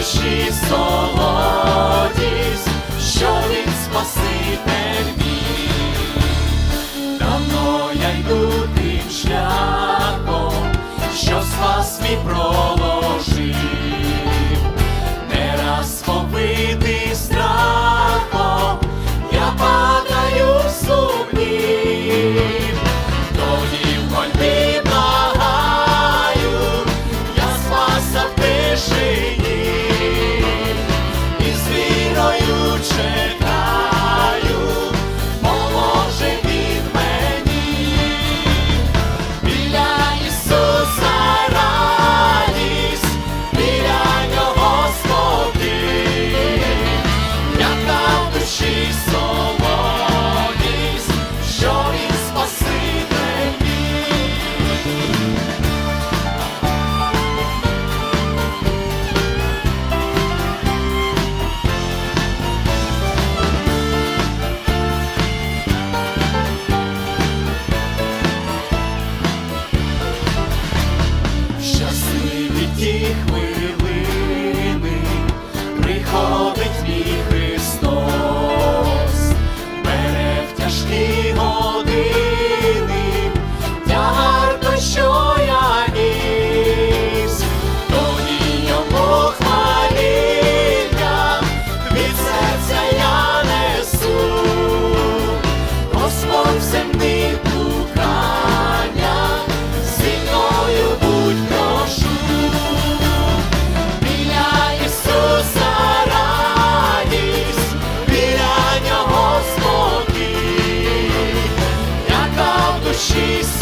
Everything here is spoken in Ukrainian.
душі солодість, що він спаситель мій. Давно я йду тим шляхом, що спас мій про. ті хвили. peace.